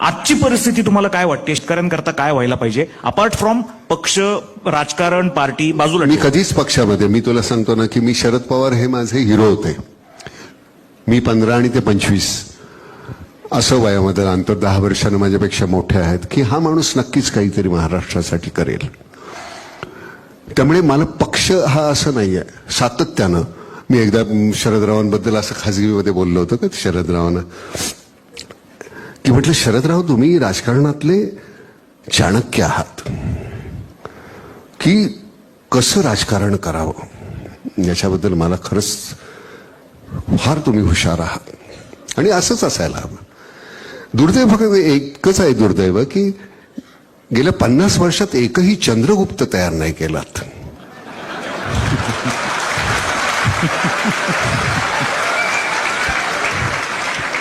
आजची परिस्थिती तुम्हाला काय वाटते? शेतकऱ्यांकरता काय व्हायला पाहिजे? अपार्ट फ्रॉम पक्ष राजकारण पार्टी बाजूला मी. कधीच पक्षामध्ये मी तुला सांगतो ना की मी शरद पवार हे माझे हिरो होते. मी पंधरा आणि ते पंचवीस असं वयामध्ये अंतर दहा वर्षानं माझ्यापेक्षा मोठे आहेत की हा माणूस नक्कीच काहीतरी महाराष्ट्रासाठी करेल. त्यामुळे मला पक्ष हा असं नाही आहे सातत्यानं. मी एकदा शरदरावांबद्दल असं खाजगीमध्ये बोललो होतो का शरदरावांना? की म्हटलं शरदराव तुम्ही राजकारणातले चाणक्य आहात. की कसं राजकारण करावं? याच्याबद्दल मला खरंच फार तुम्ही हुशार आहात. आणि असंच असायला हवं. दुर्दैव फक्त एकच आहे दुर्दैव की गेल्या पन्नास वर्षात एकही चंद्रगुप्त तयार नाही केलात.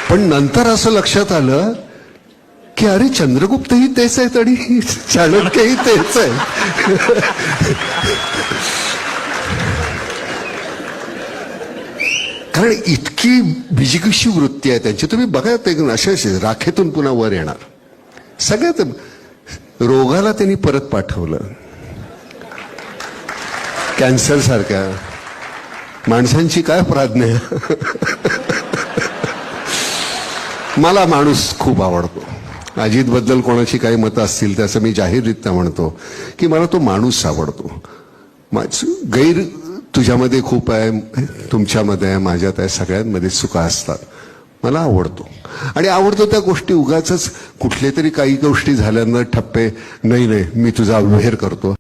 पण नंतर असं लक्षात आलं की अरे चंद्रगुप्तही तेच आहेत आणि चाणक्यही तेच आहे कारण इतकी बिजिगिशी वृत्ती आहे त्यांची. तुम्ही बघा ते अशा अशा राखेतून पुन्हा वर येणार. सगळ्यात रोगाला त्यांनी परत पाठवलं. कॅन्सर सारख्या. माणसांची काय प्राज्ञा. मला माणूस खूप आवडतो. अजितबद्दल कोणाची काही मतं असतील त्याचं मी जाहीररित्या म्हणतो की मला तो माणूस आवडतो. माझ- गैर तुझ्यामध्ये खूप आहे तुमच्यामध्ये आहे माझ्यात आहे सगळ्यांमध्ये चुका असतात. मला आवडतो. आणि आवडतो त्या गोष्टी उगाच कुठले तरी काही गोष्टी झाल्यानं ठप्पे नाही नाही मी तुझा अवहेर करतो.